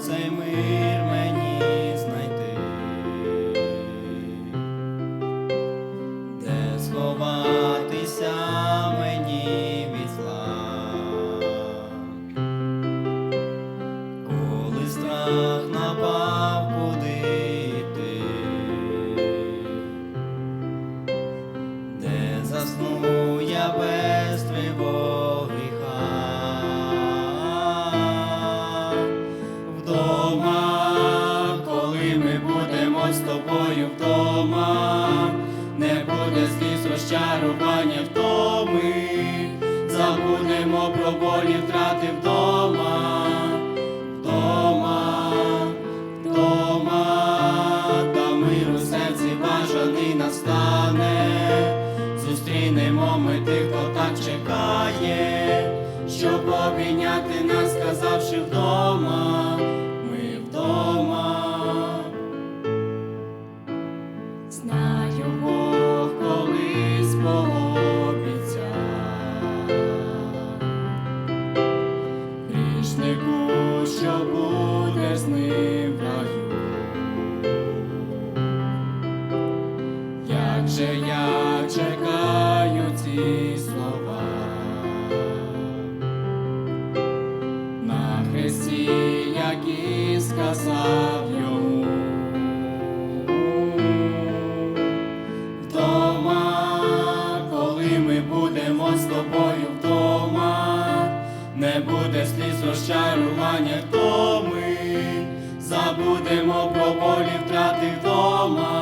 серце ми. З тобою вдома, не буде сліз розчарування втоми, забудемо про болі втрати вдома, вдома, вдома, та мир у серці бажаний настане. Зустрінемо ми тих, хто так чекає, щоб обійняти нас, сказавши вдома, Я чекаю ці слова на хресті, як і сказав йому. Вдома, коли ми будемо з тобою вдома, не буде сліз розчарування втоми, забудемо про болі втрати вдома,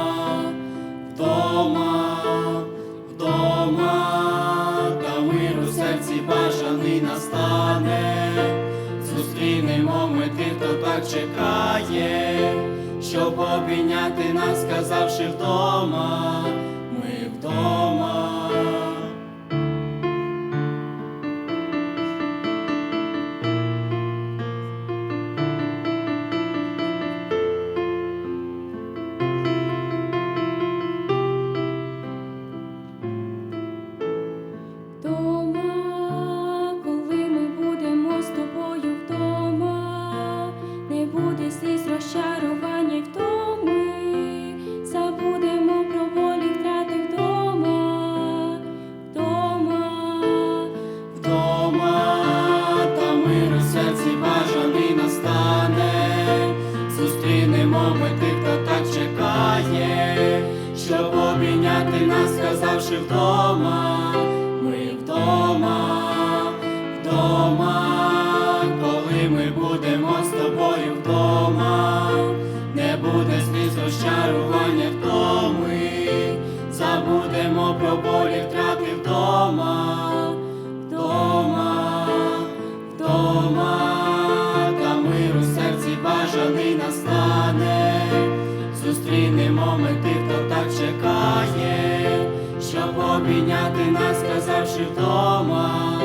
чекає, щоб обійняти нас, сказавши вдома, ми вдома. Обійняти нас, сказавши вдома, ми вдома, вдома, коли ми будемо з тобою вдома, не буде сліз розчарування втоми, забудемо про болі втрати Зустрінемо ми тих, хто так чекає, щоб обійняти нас, сказавши вдома.